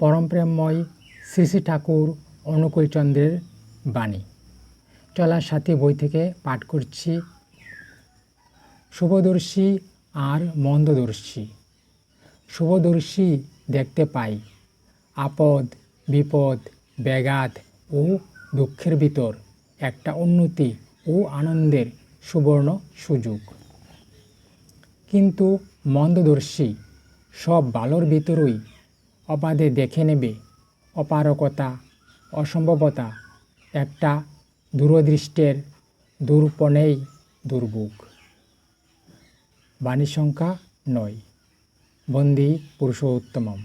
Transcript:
পরমপ্রেমময় শ্রী শ্রী ঠাকুর অনুকূলচন্দ্রের বাণী। চলার সাথে বই থেকে পাঠ করছি। শুভদর্শী আর মন্দদর্শী। শুভদর্শী দেখতে পাই। আপদ, বিপদ, ব্যাঘাত ও দুঃখের ভিতর একটা উন্নতি ও আনন্দের সুবর্ণ সুযোগ। কিন্তু মন্দদর্শী সব ভালোর ভিতরই অবাধে দেখে নেবে। অপারকতা অসম্ভবতা একটা দূরদৃষ্টের দূরপণেই দুর্ভোগ। বাণী সংখ্যা নয়। বন্দি পুরুষোত্তমম।